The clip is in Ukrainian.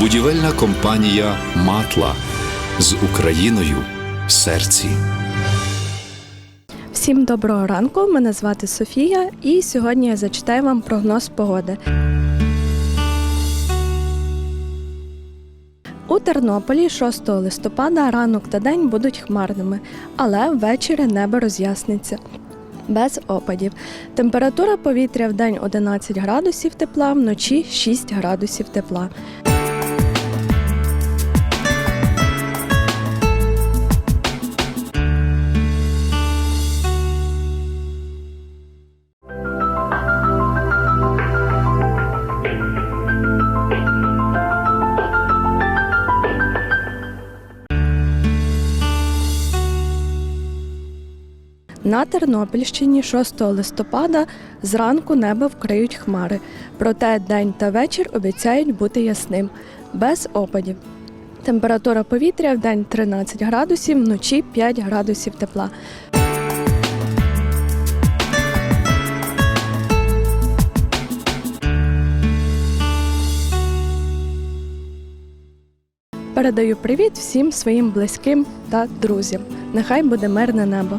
Будівельна компанія Матла з Україною в серці. Всім доброго ранку. Мене звати Софія, і сьогодні я зачитаю вам прогноз погоди. У Тернополі 6 листопада ранок та день будуть хмарними, але ввечері небо роз'ясниться. Без опадів. Температура повітря в день 11 градусів тепла, вночі 6 градусів тепла. На Тернопільщині 6 листопада зранку небо вкриють хмари. Проте день та вечір обіцяють бути ясним, без опадів. Температура повітря в день 13 градусів, вночі 5 градусів тепла. Передаю привіт всім своїм близьким та друзям. Нехай буде мирне небо.